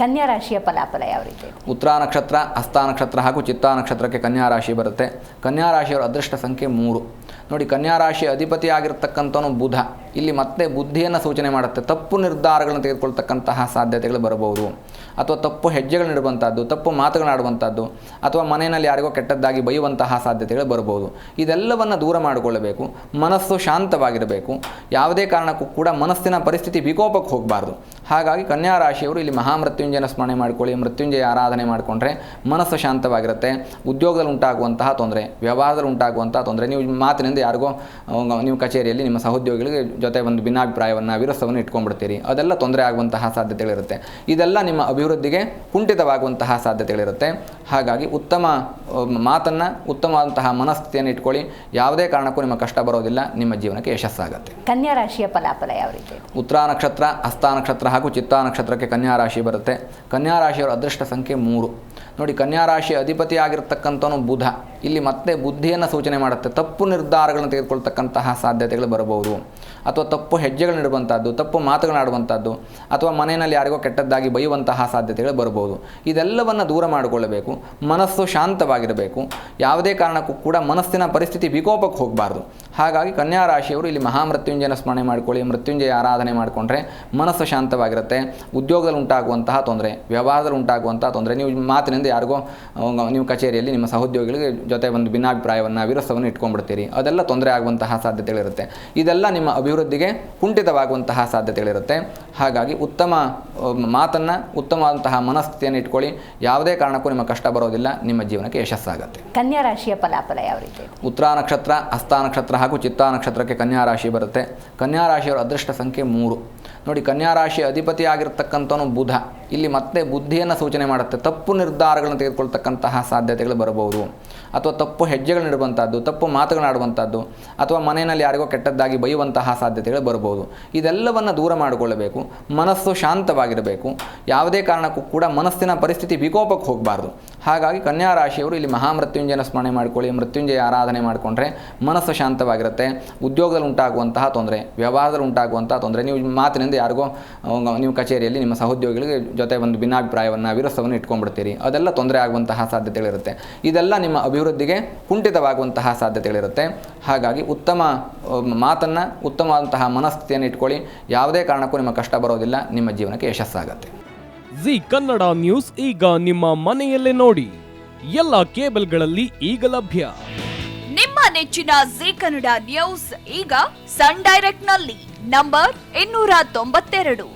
ಕನ್ಯಾ ರಾಶಿಯ ಫಲಾಫಲ ಯಾವ ರೀತಿ? ಉತ್ತರ ನಕ್ಷತ್ರ, ಹಸ್ತ ನಕ್ಷತ್ರ ಹಾಗೂ ಚಿತ್ತಾ ನಕ್ಷತ್ರಕ್ಕೆ ಕನ್ಯಾ ರಾಶಿ ಬರುತ್ತೆ. ಕನ್ಯಾ ರಾಶಿಯವರ ಅದೃಷ್ಟ ಸಂಖ್ಯೆ ಮೂರು. ನೋಡಿ, ಕನ್ಯಾ ರಾಶಿಯ ಅಧಿಪತಿ ಆಗಿರತಕ್ಕಂಥವನು ಬುಧ. ಇಲ್ಲಿ ಮತ್ತೆ ಬುದ್ಧಿಯನ್ನು ಸೂಚನೆ ಮಾಡುತ್ತೆ. ತಪ್ಪು ನಿರ್ಧಾರಗಳನ್ನು ತೆಗೆದುಕೊಳ್ತಕ್ಕಂತಹ ಸಾಧ್ಯತೆಗಳು ಬರಬಹುದು. ಅಥವಾ ತಪ್ಪು ಹೆಜ್ಜೆಗಳು ನೀಡುವಂಥದ್ದು ತಪ್ಪು ಮಾತುಗಳನ್ನಾಡುವಂಥದ್ದು ಅಥವಾ ಮನೆಯಲ್ಲಿ ಯಾರಿಗೋ ಕೆಟ್ಟದ್ದಾಗಿ ಬೈಯುವಂತಹ ಸಾಧ್ಯತೆಗಳು ಬರಬಹುದು. ಇದೆಲ್ಲವನ್ನು ದೂರ ಮಾಡಿಕೊಳ್ಳಬೇಕು. ಮನಸ್ಸು ಶಾಂತವಾಗಿರಬೇಕು. ಯಾವುದೇ ಕಾರಣಕ್ಕೂ ಕೂಡ ಮನಸ್ಸಿನ ಪರಿಸ್ಥಿತಿ ವಿಕೋಪಕ್ಕೆ ಹೋಗಬಾರ್ದು. ಹಾಗಾಗಿ ಕನ್ಯಾ ರಾಶಿಯವರು ಇಲ್ಲಿ ಮಹಾಮೃತ್ಯುಂಜಯನ ಸ್ಮರಣೆ ಮಾಡಿಕೊಳ್ಳಿ, ಮೃತ್ಯುಂಜಯ ಆರಾಧನೆ ಮಾಡಿಕೊಂಡ್ರೆ ಮನಸ್ಸು ಶಾಂತವಾಗಿರುತ್ತೆ. ಉದ್ಯೋಗದಲ್ಲಿ ಉಂಟಾಗುವಂತಹ ತೊಂದರೆ, ವ್ಯವಹಾರದಲ್ಲಿ ಉಂಟಾಗುವಂತಹ ತೊಂದರೆ, ನೀವು ಮಾತಿನಿಂದ ಯಾರಿಗೋ ನೀವು ಕಚೇರಿಯಲ್ಲಿ ನಿಮ್ಮ ಸಹೋದ್ಯೋಗಿಗಳಿಗೆ ಜೊತೆ ಒಂದು ಭಿನ್ನಾಭಿಪ್ರಾಯವನ್ನು ವಿರಸವನ್ನು ಇಟ್ಕೊಂಡ್ಬಿಡ್ತೀರಿ. ಅದೆಲ್ಲ ತೊಂದರೆ ಆಗುವಂತಹ ಸಾಧ್ಯತೆಗಳಿರುತ್ತೆ. ಇದೆಲ್ಲ ನಿಮ್ಮ ಅಭಿವೃದ್ಧಿಗೆ ಕುಂಠಿತವಾಗುವಂತಹ ಸಾಧ್ಯತೆಗಳಿರುತ್ತೆ. ಹಾಗಾಗಿ ಉತ್ತಮ ಮಾತನ್ನು ಉತ್ತಮವಾದಂತಹ ಮನಸ್ಥಿತಿಯನ್ನು ಇಟ್ಕೊಳ್ಳಿ. ಯಾವುದೇ ಕಾರಣಕ್ಕೂ ನಿಮ್ಮ ಕಷ್ಟ ಬರೋದಿಲ್ಲ. ನಿಮ್ಮ ಜೀವನಕ್ಕೆ ಯಶಸ್ಸಾಗುತ್ತೆ. ಕನ್ಯಾ ರಾಶಿಯ ಫಲಾಫಲ ಯಾವ ರೀತಿ ಉತ್ತರ ನಕ್ಷತ್ರ ಹಸ್ತ ನಕ್ಷತ್ರ ಹಾಗೂ ಚಿತ್ತಾ ನಕ್ಷತ್ರಕ್ಕೆ ಕನ್ಯಾ ರಾಶಿ ಬರುತ್ತೆ. ಕನ್ಯಾ ರಾಶಿಯವರ ಅದೃಷ್ಟ ಸಂಖ್ಯೆ ಮೂರು. ನೋಡಿ ಕನ್ಯಾ ರಾಶಿ ಅಧಿಪತಿ ಆಗಿರ್ತಕ್ಕಂಥವನು ಬುಧ. ಇಲ್ಲಿ ಮತ್ತೆ ಬುದ್ಧಿಯನ್ನು ಸೂಚನೆ ಮಾಡುತ್ತೆ. ತಪ್ಪು ನಿರ್ಧಾರಗಳನ್ನು ತೆಗೆದುಕೊಳ್ತಕ್ಕಂತಹ ಸಾಧ್ಯತೆಗಳು ಬರಬಹುದು. ಅಥವಾ ತಪ್ಪು ಹೆಜ್ಜೆಗಳು ನೀಡುವಂಥದ್ದು ತಪ್ಪು ಮಾತುಗಳನ್ನಾಡುವಂಥದ್ದು ಅಥವಾ ಮನೆಯಲ್ಲಿ ಯಾರಿಗೋ ಕೆಟ್ಟದ್ದಾಗಿ ಬೈಯುವಂತಹ ಸಾಧ್ಯತೆಗಳು ಬರಬಹುದು. ಇದೆಲ್ಲವನ್ನು ದೂರ ಮಾಡಿಕೊಳ್ಳಬೇಕು. ಮನಸ್ಸು ಶಾಂತವಾಗಿರಬೇಕು. ಯಾವುದೇ ಕಾರಣಕ್ಕೂ ಕೂಡ ಮನಸ್ಸಿನ ಪರಿಸ್ಥಿತಿ ವಿಕೋಪಕ್ಕೆ ಹೋಗಬಾರ್ದು. ಹಾಗಾಗಿ ಕನ್ಯಾ ರಾಶಿಯವರು ಇಲ್ಲಿ ಮಹಾಮೃತ್ಯುಂಜಯನ ಸ್ಮರಣೆ ಮಾಡಿಕೊಳ್ಳಿ, ಮೃತ್ಯುಂಜಯ ಆರಾಧನೆ ಮಾಡಿಕೊಂಡ್ರೆ ಮನಸ್ಸು ಶಾಂತವಾಗಿರುತ್ತೆ. ಉದ್ಯೋಗದಲ್ಲಿ ಉಂಟಾಗುವಂತಹ ತೊಂದರೆ, ವ್ಯವಹಾರದಲ್ಲಿ ಉಂಟಾಗುವಂತಹ ತೊಂದರೆ, ನೀವು ಮಾತಿನಿಂದ ಯಾರಿಗೋ ನಿಮ್ಮ ನೀವು ಕಚೇರಿಯಲ್ಲಿ ನಿಮ್ಮ ಸಹೋದ್ಯೋಗಿಗಳಿಗೆ ಜೊತೆ ಒಂದು ಭಿನ್ನಾಭಿಪ್ರಾಯವನ್ನು ವಿರಸವನ್ನು ಇಟ್ಕೊಂಡ್ಬಿಡ್ತೀರಿ. ಅದೆಲ್ಲ ತೊಂದರೆ ಆಗುವಂತಹ ಸಾಧ್ಯತೆಗಳಿರುತ್ತೆ. ಇದೆಲ್ಲ ನಿಮ್ಮ ಅಭಿವೃದ್ಧಿಗೆ ಕುಂಠಿತವಾಗುವಂತಹ ಸಾಧ್ಯತೆಗಳಿರುತ್ತೆ. ಹಾಗಾಗಿ ಉತ್ತಮ ಮಾತನ್ನು ಉತ್ತಮವಾದಂತಹ ಮನಸ್ಥಿತಿಯನ್ನು ಇಟ್ಕೊಳ್ಳಿ. ಯಾವುದೇ ಕಾರಣಕ್ಕೂ ನಿಮ್ಮ ಕಷ್ಟ ಬರೋದಿಲ್ಲ. ನಿಮ್ಮ ಜೀವನಕ್ಕೆ ಯಶಸ್ಸಾಗುತ್ತೆ. ಕನ್ಯಾ ರಾಶಿಯ ಫಲಾಫಲ ಯಾವ ರೀತಿ ಉತ್ತರ ನಕ್ಷತ್ರ ಹಸ್ತ ನಕ್ಷತ್ರ ಹಾಗೂ ಚಿತ್ತಾ ನಕ್ಷತ್ರಕ್ಕೆ ಕನ್ಯಾ ರಾಶಿ ಬರುತ್ತೆ. ಕನ್ಯಾ ರಾಶಿಯವರ ಅದೃಷ್ಟ ಸಂಖ್ಯೆ ಮೂರು. ನೋಡಿ ಕನ್ಯಾ ರಾಶಿ ಅಧಿಪತಿ ಆಗಿರ್ತಕ್ಕಂಥವನು ಬುಧ. ಇಲ್ಲಿ ಮತ್ತೆ ಬುದ್ಧಿಯನ್ನು ಸೂಚನೆ ಮಾಡುತ್ತೆ. ತಪ್ಪು ನಿರ್ಧಾರಗಳನ್ನು ತೆಗೆದುಕೊಳ್ತಕ್ಕಂತಹ ಸಾಧ್ಯತೆಗಳು ಬರಬಹುದು. ಅಥವಾ ತಪ್ಪು ಹೆಜ್ಜೆಗಳು ನೀಡುವಂಥದ್ದು ತಪ್ಪು ಮಾತುಗಳನ್ನಾಡುವಂಥದ್ದು ಅಥವಾ ಮನೆಯಲ್ಲಿ ಯಾರಿಗೋ ಕೆಟ್ಟದ್ದಾಗಿ ಬೈಯುವಂತಹ ಸಾಧ್ಯತೆಗಳು ಬರಬಹುದು. ಇದೆಲ್ಲವನ್ನು ದೂರ ಮಾಡಿಕೊಳ್ಳಬೇಕು. ಮನಸ್ಸು ಶಾಂತವಾಗಿರಬೇಕು. ಯಾವುದೇ ಕಾರಣಕ್ಕೂ ಕೂಡ ಮನಸ್ಸಿನ ಪರಿಸ್ಥಿತಿ ವಿಕೋಪಕ್ಕೆ ಹೋಗಬಾರ್ದು. ಹಾಗಾಗಿ ಕನ್ಯಾ ರಾಶಿಯವರು ಇಲ್ಲಿ ಮಹಾಮೃತ್ಯುಂಜಯನ ಸ್ಮರಣೆ ಮಾಡಿಕೊಳ್ಳಿ. ಮೃತ್ಯುಂಜಯ ಆರಾಧನೆ ಮಾಡಿಕೊಂಡ್ರೆ ಮನಸ್ಸು ಶಾಂತವಾಗಿರುತ್ತೆ. ಉದ್ಯೋಗದಲ್ಲಿ ಉಂಟಾಗುವಂತಹ ತೊಂದರೆ, ವ್ಯವಹಾರದಲ್ಲಿ ಉಂಟಾಗುವಂತಹ ತೊಂದರೆ. ನೀವು ಮಾತಿನಿಂದ ಯಾರಿಗೋ ನೀವು ಕಚೇರಿಯಲ್ಲಿ ನಿಮ್ಮ ಸಹೋದ್ಯೋಗಿಗಳಿಗೆ ಜೊತೆ ಒಂದು ಭಿನ್ನಾಭಿಪ್ರಾಯವನ್ನು ವಿರಸವನ್ನು ಇಟ್ಕೊಂಡ್ಬಿಡ್ತೀರಿ. ಅದೆಲ್ಲ ತೊಂದರೆ ಆಗುವಂತಹ ಸಾಧ್ಯತೆಗಳಿರುತ್ತೆ. ಇದೆಲ್ಲ ನಿಮ್ಮ ಅಭಿವೃದ್ಧಿಗೆ ಕುಂಠಿತವಾಗುವಂತಹ ಸಾಧ್ಯತೆಗಳಿರುತ್ತೆ. ಹಾಗಾಗಿ ಉತ್ತಮ ಮಾತನ್ನು ಉತ್ತಮವಾದಂತಹ ಮನಸ್ಥಿತಿಯನ್ನು ಇಟ್ಕೊಳ್ಳಿ. ಯಾವುದೇ ಕಾರಣಕ್ಕೂ ನಿಮ್ಮ ಕಷ್ಟ ಬರೋದಿಲ್ಲ. ನಿಮ್ಮ ಜೀವನಕ್ಕೆ ಯಶಸ್ಸಾಗುತ್ತೆ. ಜಿ ಕನ್ನಡ ನ್ಯೂಸ್ ಈಗ ನಿಮ್ಮ ಮನೆಯಲ್ಲೇ ನೋಡಿ. ಎಲ್ಲ ಕೇಬಲ್ಗಳಲ್ಲಿ ಈಗ ಲಭ್ಯ. ನಿಮ್ಮ ನೆಚ್ಚಿನ ಜಿ ಕನ್ನಡ ನ್ಯೂಸ್ ಈಗ ಸನ್ ಡೈರೆಕ್ಟ್ನಲ್ಲಿ. ನಂಬರ್ ಇನ್ನೂರ ತೊಂಬತ್ತೆರಡು.